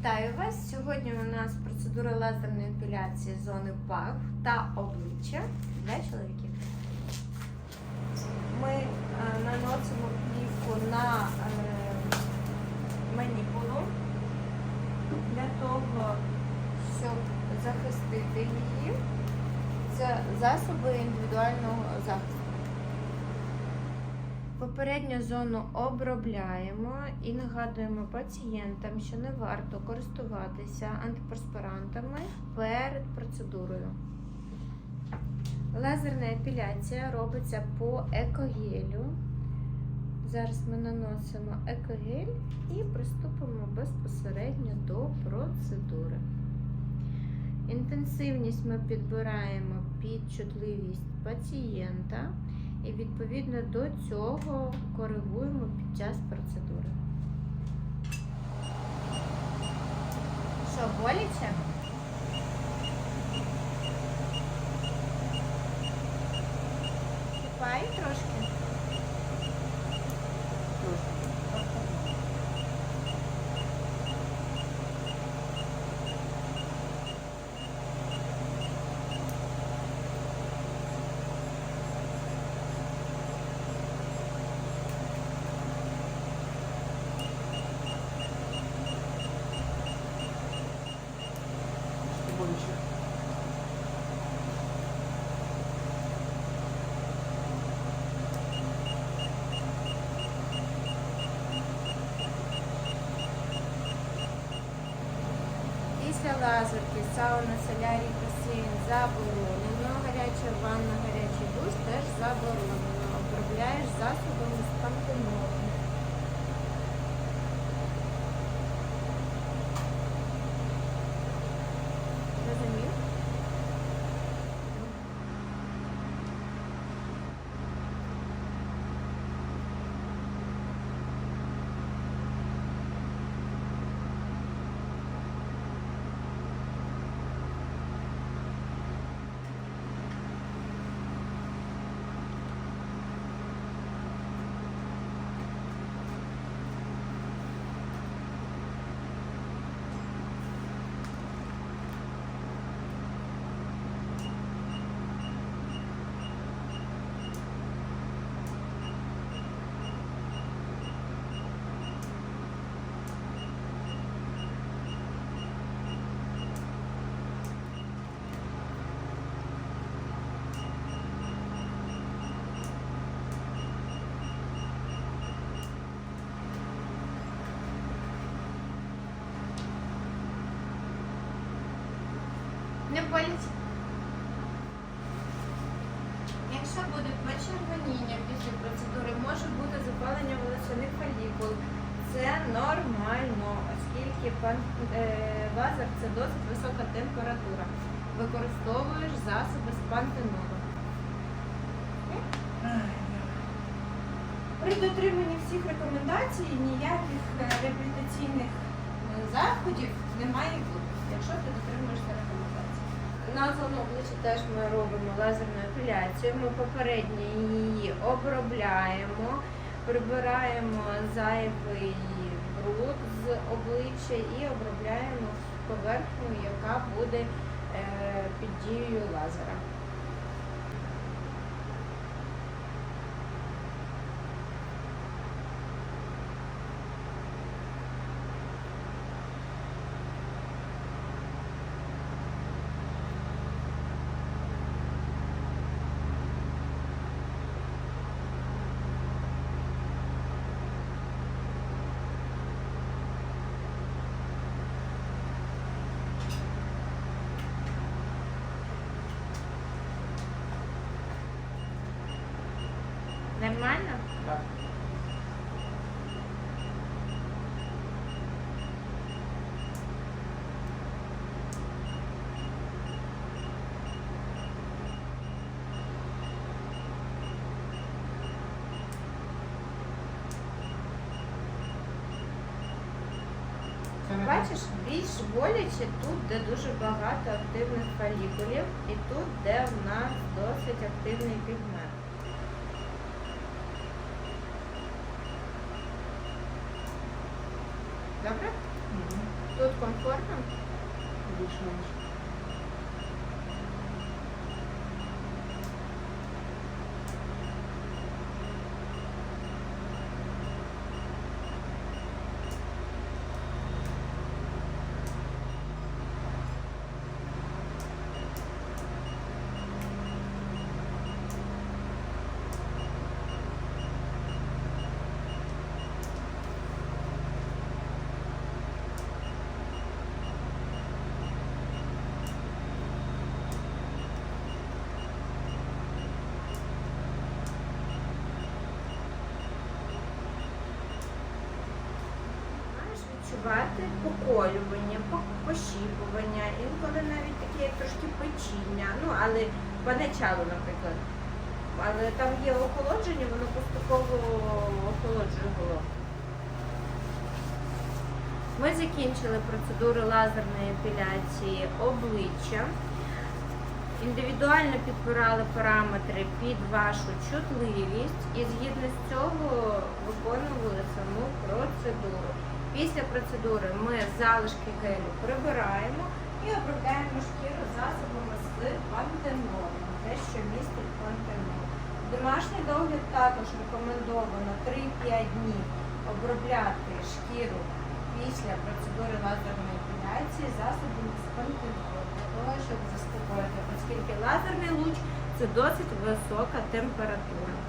Вітаю вас! Сьогодні у нас процедура лазерної епіляції зони пах та обличчя для чоловіків. Ми е, наносимо плівку на е, маніпулу для того, щоб захистити її. Це засоби індивідуального захисту. Попередню зону обробляємо і нагадуємо пацієнтам, що не варто користуватися антиперспирантами перед процедурою. Лазерна епіляція робиться по екогелю. Зараз ми наносимо екогель і приступимо безпосередньо до процедури. Інтенсивність ми підбираємо під чутливість пацієнта. І відповідно до цього коригуємо під час процедури. Що, боляче? Чіпай трошки? Що боляче? Після лазерки, сауна, солярій, басейн заборонено. Гаряча ванна, гарячий душ теж заборонено. Обробляєш засобами з пантенолом. Розумів? Не болить. Якщо буде почервоніння після процедури, може бути запалення волосяних фолікул. Це нормально, оскільки е, лазер це досить висока температура. Використовуєш засоби з пантенолом. При дотриманні всіх рекомендацій ніяких е, реабілітаційних е, заходів не має бути, якщо ти дотримуєшся рекомендацій. На зону обличчя теж ми робимо лазерну епіляцію. Ми попередньо її обробляємо, прибираємо зайвий бруд з обличчя і обробляємо поверхню, яка буде е, під дією лазера. Нормально? Так. Бачиш, більш боляче тут, де дуже багато активних фолікулів, і тут, де в нас досить активний пігмент. Dobra? Mhm. Tudo conforme? Dos Відчувати поколювання, пощіпування, інколи навіть таке трошки печіння. Ну, але поначалу, наприклад. Але там є охолодження, воно поступово охолоджує голову. Ми закінчили процедуру лазерної епіляції обличчя. Індивідуально підбирали параметри під вашу чутливість і згідно з цього виконували саму процедуру. Після процедури ми залишки гелю прибираємо і обробляємо шкіру засобами з пантенолом, те, що містить пантенол. Домашній догляд також рекомендовано 3-5 днів обробляти шкіру після процедури лазерної епіляції засобами з пантенолом для того, щоб заспокоїти, оскільки лазерний луч це досить висока температура.